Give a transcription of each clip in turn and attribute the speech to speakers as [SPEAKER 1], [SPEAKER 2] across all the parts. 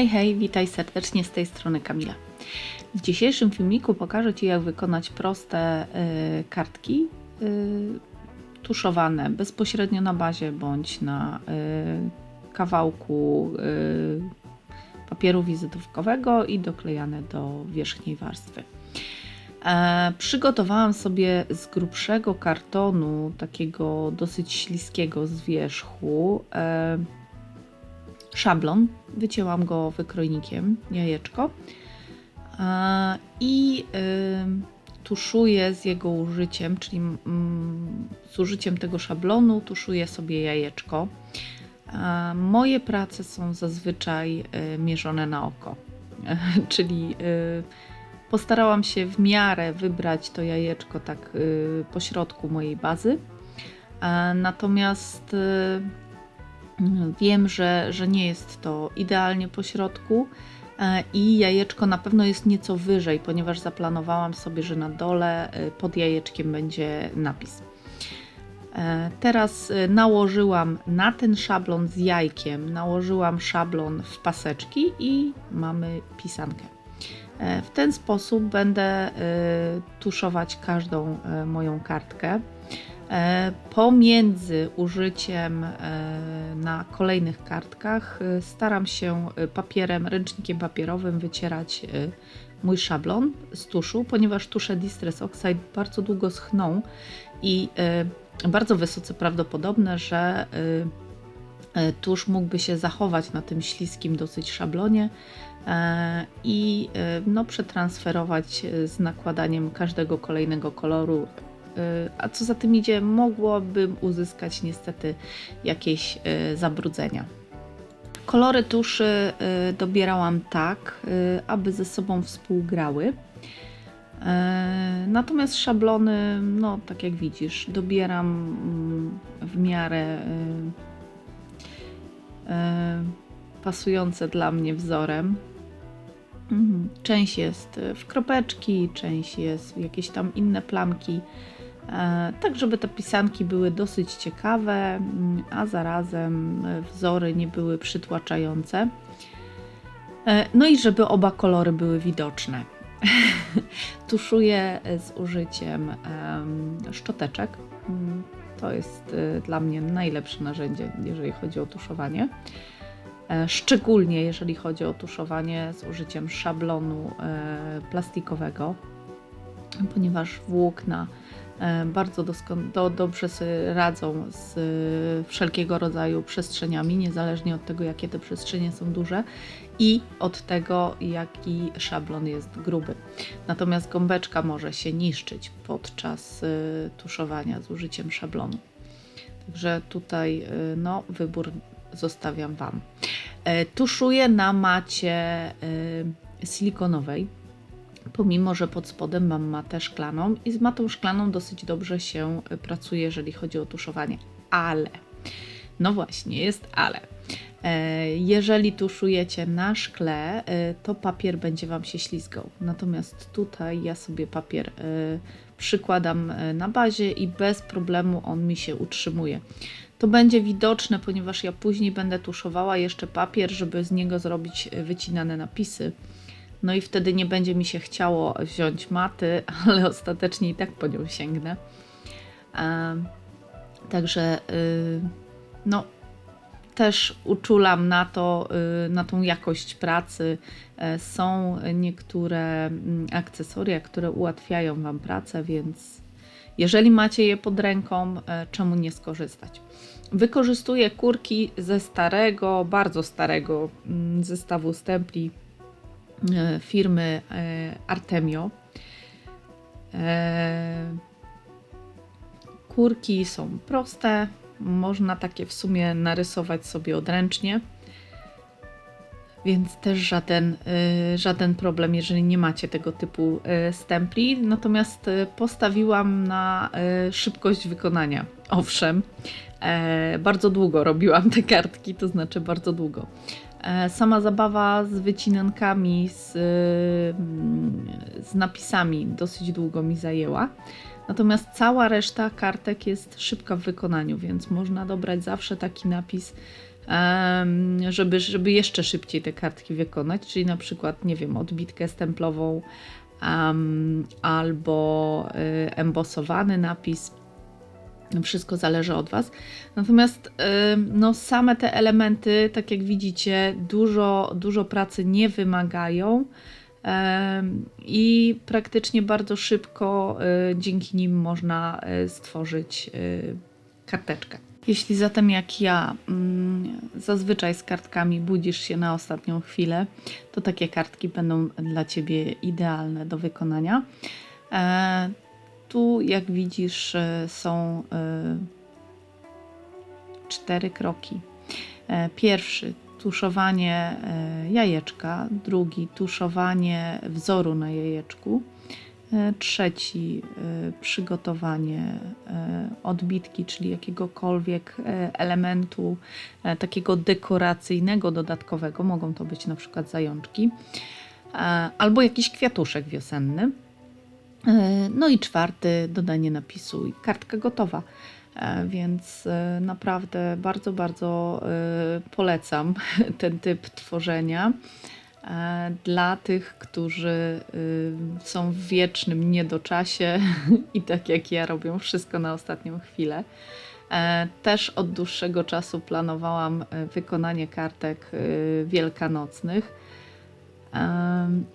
[SPEAKER 1] Hej, hej, witaj serdecznie z tej strony Kamila. W dzisiejszym filmiku pokażę Ci, jak wykonać proste y, kartki y, tuszowane bezpośrednio na bazie bądź na y, kawałku y, papieru wizytówkowego i doklejane do wierzchniej warstwy. E, przygotowałam sobie z grubszego kartonu, takiego dosyć śliskiego z wierzchu, e, szablon. Wycięłam go wykrojnikiem, jajeczko. E, I y, tuszuję z jego użyciem, czyli mm, z użyciem tego szablonu tuszuję sobie jajeczko. E, Moje prace są zazwyczaj mierzone na oko, czyli postarałam się w miarę wybrać to jajeczko tak po środku mojej bazy. E, Natomiast wiem, że, że nie jest to idealnie po środku e, i jajeczko na pewno jest nieco wyżej, ponieważ zaplanowałam sobie, że na dole y, pod jajeczkiem będzie napis. E, Teraz nałożyłam na ten szablon z jajkiem, nałożyłam szablon w paseczki i mamy pisankę. E, W ten sposób będę tuszować każdą moją kartkę. E, Pomiędzy użyciem e, na kolejnych kartkach y, staram się papierem, ręcznikiem papierowym wycierać mój szablon z tuszu, ponieważ tusze Distress Oxide bardzo długo schną i bardzo wysoce prawdopodobne, że tusz mógłby się zachować na tym śliskim dosyć szablonie e, i no, przetransferować z nakładaniem każdego kolejnego koloru. Y, A co za tym idzie, mogłabym uzyskać niestety jakieś y, zabrudzenia. Kolory tuszy y, dobierałam tak, aby ze sobą współgrały. Natomiast szablony, no tak jak widzisz, dobieram mm, w miarę pasujące dla mnie wzorem. Mhm. Część jest w kropeczki, część jest w jakieś tam inne plamki. E, Tak, żeby te pisanki były dosyć ciekawe, mm, a zarazem e, wzory nie były przytłaczające. E, No i żeby oba kolory były widoczne. Tuszuję z użyciem em, szczoteczek. Mm, To jest dla mnie najlepsze narzędzie, jeżeli chodzi o tuszowanie. Szczególnie jeżeli chodzi o tuszowanie z użyciem szablonu plastikowego, ponieważ włókna bardzo doskon- do, dobrze radzą z e, wszelkiego rodzaju przestrzeniami, niezależnie od tego, jakie te przestrzenie są duże i od tego, jaki szablon jest gruby. Natomiast gąbeczka może się niszczyć podczas e, tuszowania z użyciem szablonu. Także tutaj e, no, wybór zostawiam Wam. E, Tuszuję na macie e, silikonowej pomimo że pod spodem mam matę szklaną i z matą szklaną dosyć dobrze się y, pracuje, jeżeli chodzi o tuszowanie. Ale, no właśnie, jest ale. E, Jeżeli tuszujecie na szkle, e, to papier będzie Wam się ślizgał. Natomiast tutaj ja sobie papier e, przykładam na bazie i bez problemu on mi się utrzymuje. To będzie widoczne, ponieważ ja później będę tuszowała jeszcze papier, żeby z niego zrobić wycinane napisy. No i wtedy nie będzie mi się chciało wziąć maty, ale ostatecznie i tak po nią sięgnę. Em, Także y, no, też uczulam na to, y, na tą jakość pracy. E, Są niektóre mm, akcesoria, które ułatwiają Wam pracę, więc jeżeli macie je pod ręką, e, czemu nie skorzystać? Wykorzystuję kurki ze starego, bardzo starego mm, zestawu stempli e, firmy e, Artemio. E, Kurki są proste, można takie w sumie narysować sobie odręcznie, więc też żaden, żaden problem, jeżeli nie macie tego typu stempli. Natomiast postawiłam na szybkość wykonania. Owszem, e, bardzo długo robiłam te kartki, to znaczy bardzo długo. E, Sama zabawa z wycinankami, z, mm, z napisami dosyć długo mi zajęła. Natomiast cała reszta kartek jest szybka w wykonaniu, więc można dobrać zawsze taki napis, żeby, żeby jeszcze szybciej te kartki wykonać, czyli na przykład, nie wiem, odbitkę stemplową em, albo y, embosowany napis. Wszystko zależy od Was. Natomiast y, no, same te elementy, tak jak widzicie, dużo, dużo pracy nie wymagają i praktycznie bardzo szybko y, dzięki nim można y, stworzyć karteczkę. Jeśli zatem jak ja mm, zazwyczaj z kartkami budzisz się na ostatnią chwilę, to takie kartki będą dla Ciebie idealne do wykonania. Tu, jak widzisz, e, są e, cztery kroki. E, Pierwszy tuszowanie jajeczka, drugi tuszowanie wzoru na jajeczku, trzeci przygotowanie odbitki, czyli jakiegokolwiek elementu takiego dekoracyjnego, dodatkowego. Mogą to być na przykład zajączki albo jakiś kwiatuszek wiosenny. E, No i czwarty, dodanie napisu i kartka gotowa. E, Więc e, naprawdę bardzo, bardzo polecam ten typ tworzenia dla tych, którzy są w wiecznym niedoczasie i tak jak ja robią wszystko na ostatnią chwilę. Też od dłuższego czasu planowałam wykonanie kartek wielkanocnych.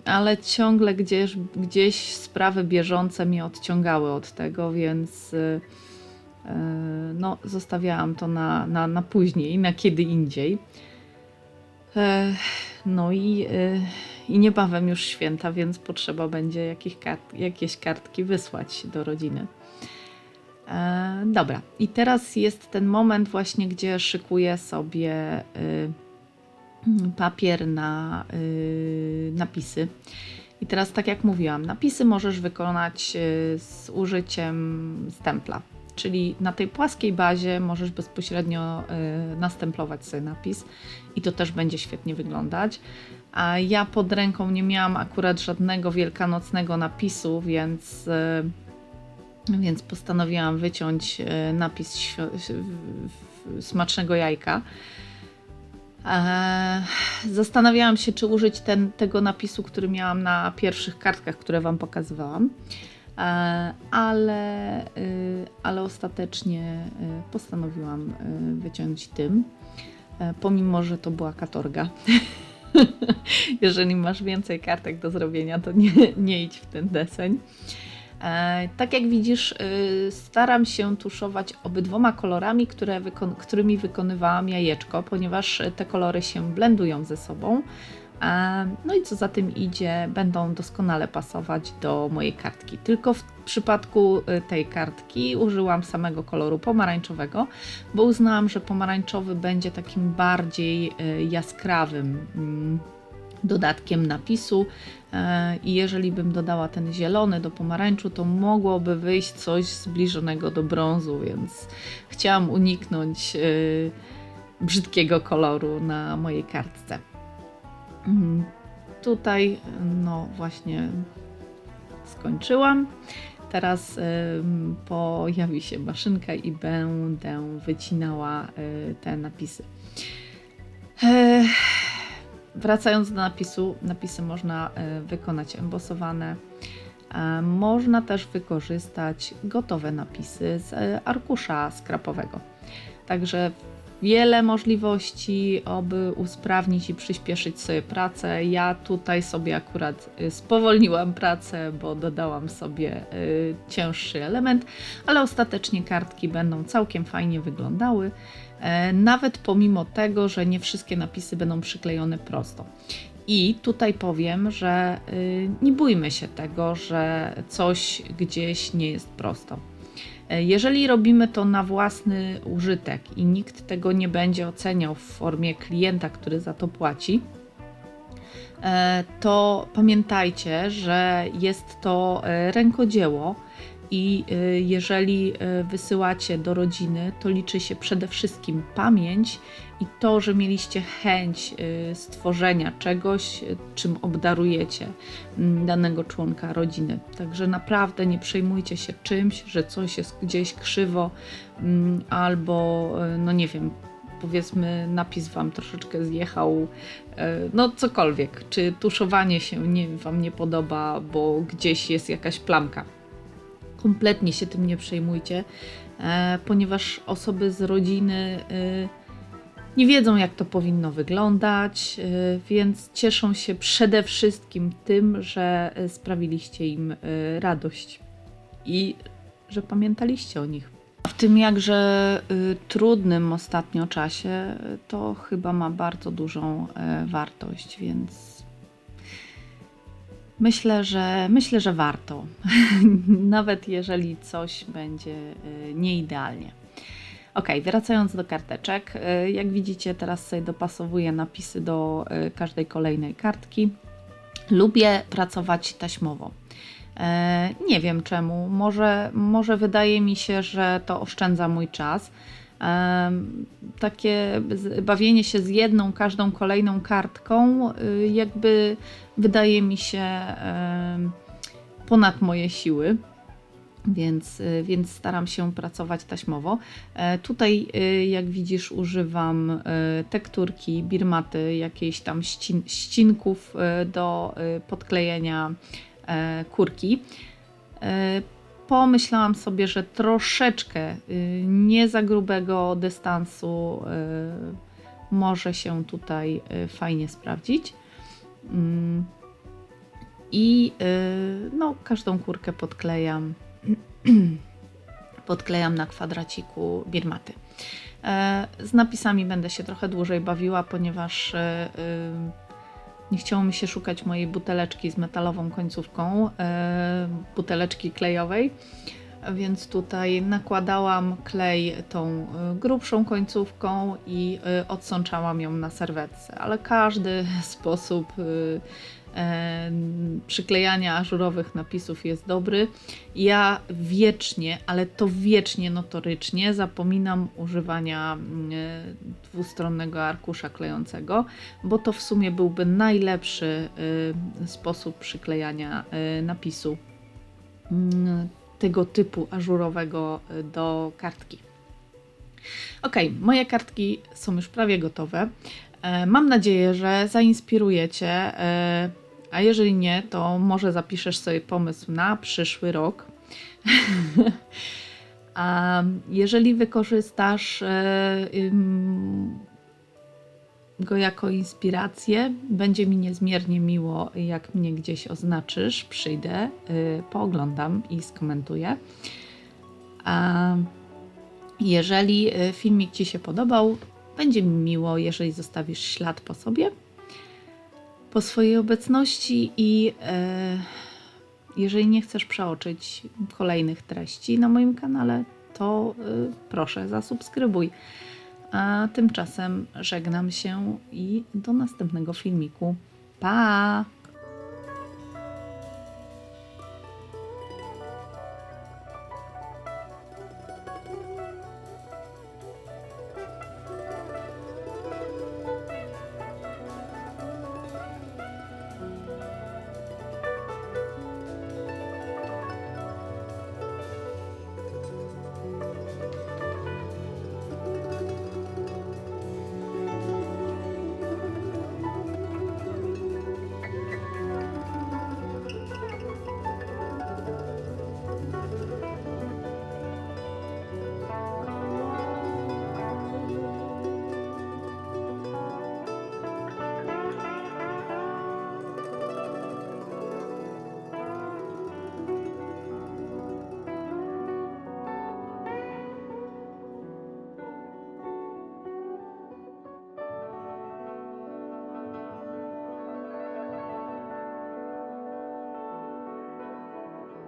[SPEAKER 1] Ale ciągle gdzieś, gdzieś sprawy bieżące mnie odciągały od tego, więc y, y, no, zostawiałam to na, na, na później, na kiedy indziej. No i, y, i niebawem już święta, więc potrzeba będzie kart, jakieś kartki wysłać do rodziny. E, Dobra, i teraz jest ten moment właśnie, gdzie szykuję sobie papier na y, napisy. I teraz, tak jak mówiłam, napisy możesz wykonać y, z użyciem stempla. Czyli na tej płaskiej bazie możesz bezpośrednio y, nastemplować sobie napis i to też będzie świetnie wyglądać. A ja pod ręką nie miałam akurat żadnego wielkanocnego napisu, więc, y, więc postanowiłam wyciąć y, napis smacznego jajka. Eee, Zastanawiałam się, czy użyć ten, tego napisu, który miałam na pierwszych kartkach, które Wam pokazywałam, Eee, ale, y, ale ostatecznie y, postanowiłam y, wyciąć tym, e, pomimo że to była katorga. Jeżeli masz więcej kartek do zrobienia, to nie, nie idź w ten deseń. E, Tak jak widzisz, y, staram się tuszować obydwoma kolorami, które wykon- którymi wykonywałam jajeczko, ponieważ te kolory się blendują ze sobą. E, No i co za tym idzie, będą doskonale pasować do mojej kartki. Tylko w przypadku y, tej kartki użyłam samego koloru pomarańczowego, bo uznałam, że pomarańczowy będzie takim bardziej y, jaskrawym mm, dodatkiem napisu. E, I jeżeli bym dodała ten zielony do pomarańczu, to mogłoby wyjść coś zbliżonego do brązu, więc chciałam uniknąć y, brzydkiego koloru na mojej kartce. Mm, Tutaj, no właśnie, skończyłam. Teraz pojawi się maszynka i będę wycinała y, te napisy. Ech, Wracając do napisu, napisy można y, wykonać embosowane. E, Można też wykorzystać gotowe napisy z y, arkusza skrapowego. Także wiele możliwości, aby usprawnić i przyspieszyć sobie pracę. Ja tutaj sobie akurat y, spowolniłam pracę, bo dodałam sobie cięższy element, ale ostatecznie kartki będą całkiem fajnie wyglądały. E, Nawet pomimo tego, że nie wszystkie napisy będą przyklejone prosto. I tutaj powiem, że y, nie bójmy się tego, że coś gdzieś nie jest prosto. E, Jeżeli robimy to na własny użytek i nikt tego nie będzie oceniał w formie klienta, który za to płaci, e, to pamiętajcie, że jest to rękodzieło i e, jeżeli e, wysyłacie do rodziny, to liczy się przede wszystkim pamięć i to, że mieliście chęć e, stworzenia czegoś, czym obdarujecie mm, danego członka rodziny. Także naprawdę nie przejmujcie się czymś, że coś jest gdzieś krzywo mm, albo, no nie wiem, powiedzmy napis Wam troszeczkę zjechał, no cokolwiek, czy tuszowanie się nie, Wam nie podoba, bo gdzieś jest jakaś plamka. Kompletnie się tym nie przejmujcie, e, ponieważ osoby z rodziny e, nie wiedzą, jak to powinno wyglądać, y, więc cieszą się przede wszystkim tym, że sprawiliście im radość i że pamiętaliście o nich. W tym jakże trudnym ostatnio czasie to chyba ma bardzo dużą wartość, więc myślę, że myślę, że warto. Nawet jeżeli coś będzie nieidealnie. Ok, wracając do karteczek. Y, jak widzicie, teraz sobie dopasowuję napisy do y, każdej kolejnej kartki. Lubię pracować taśmowo. E, nie wiem czemu. Może, może wydaje mi się, że to oszczędza mój czas. E, takie bawienie się z jedną, każdą kolejną kartką, y, jakby wydaje mi się ponad moje siły więc, y, więc staram się pracować taśmowo. E, tutaj, y, jak widzisz, używam tekturki, birmaty, jakiejś tam ścin, ścinków do podklejenia e, kurki. Pomyślałam sobie, że troszeczkę nie za grubego dystansu może się tutaj fajnie sprawdzić. Mm. I no, każdą kurkę podklejam podklejam na kwadraciku birmaty. E, z napisami będę się trochę dłużej bawiła, ponieważ nie chciało mi się szukać mojej buteleczki z metalową końcówką, buteleczki klejowej, więc tutaj nakładałam klej tą grubszą końcówką i odsączałam ją na serwetce, ale każdy sposób przyklejania ażurowych napisów jest dobry. Ja wiecznie, ale to wiecznie notorycznie zapominam używania mm, dwustronnego arkusza klejącego, bo to w sumie byłby najlepszy sposób przyklejania napisu mm, tego typu ażurowego y, do kartki. Ok, moje kartki są już prawie gotowe. E, mam nadzieję, że zainspirujecie e, a jeżeli nie, to może zapiszesz sobie pomysł na przyszły rok. A jeżeli wykorzystasz e, go jako inspirację, będzie mi niezmiernie miło, jak mnie gdzieś oznaczysz. Przyjdę, e, pooglądam i skomentuję. A jeżeli e, filmik Ci się podobał, będzie mi miło, jeżeli zostawisz ślad po sobie po swojej obecności i e, jeżeli nie chcesz przeoczyć kolejnych treści na moim kanale, to e, proszę zasubskrybuj. A tymczasem żegnam się i do następnego filmiku. Pa! 了。